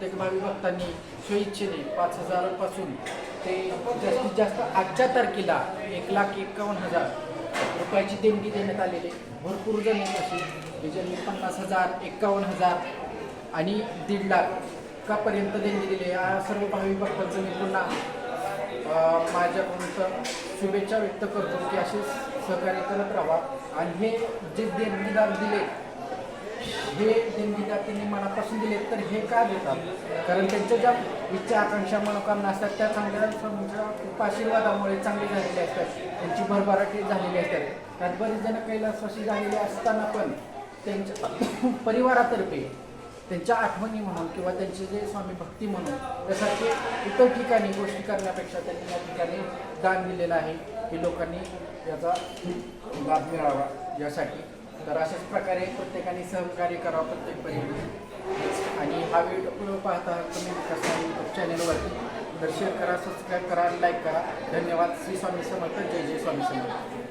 प्रत्येक भावी भक्तांनी स्वइच्छेने पाच हजारापासून ते जास्तीत जास्त आजच्या तारखेला एक लाख एकावन्न हजार रुपयाची देणगी देण्यात आलेली आहे. भरपूर जण आहेत. अशी ज्यांनी पन्नास हजार एकावन्न हजार आणि दीड लाख कापर्यंत देणगी दिली या सर्व भावी भक्तांचं मी पुन्हा अं, माझ्याकडून शुभेच्छा व्यक्त करतो की असे सहकार्य करत राहा. आणि हे जे देणगीदार दिले हे देणगीदार त्यांनी मनापासून दिले तर हे का देतात? कारण त्यांच्या ज्या इच्छा आकांक्षा मनोकामना असतात त्या चांगल्या समजा आशीर्वादामुळे चांगले झालेले असतात. त्यांची भरभराटी झालेली असतात. त्यात बरेच जण कैलासवासी झालेले असताना पण त्यांच्या परिवारातर्फे त्यांच्या आठवणी म्हणून किंवा त्यांचे जे स्वामी भक्ती म्हणून त्यासारखे इतर ठिकाणी गोष्टी करण्यापेक्षा त्यांनी या ठिकाणी दान दिलेलं आहे. की लोकांनी याचा लाभ मिळावा यासाठी. तर अशाच प्रकारे प्रत्येकाने सहकार्य करावं प्रत्येक परिवार आणि हा व्हिडिओ पाहता तुम्ही विकास यूट्यूब चॅनलवरती तर शेअर करा सबस्क्राईब करा लाईक करा. धन्यवाद. श्री स्वामी समर्थ. जय जय स्वामी समर्थ.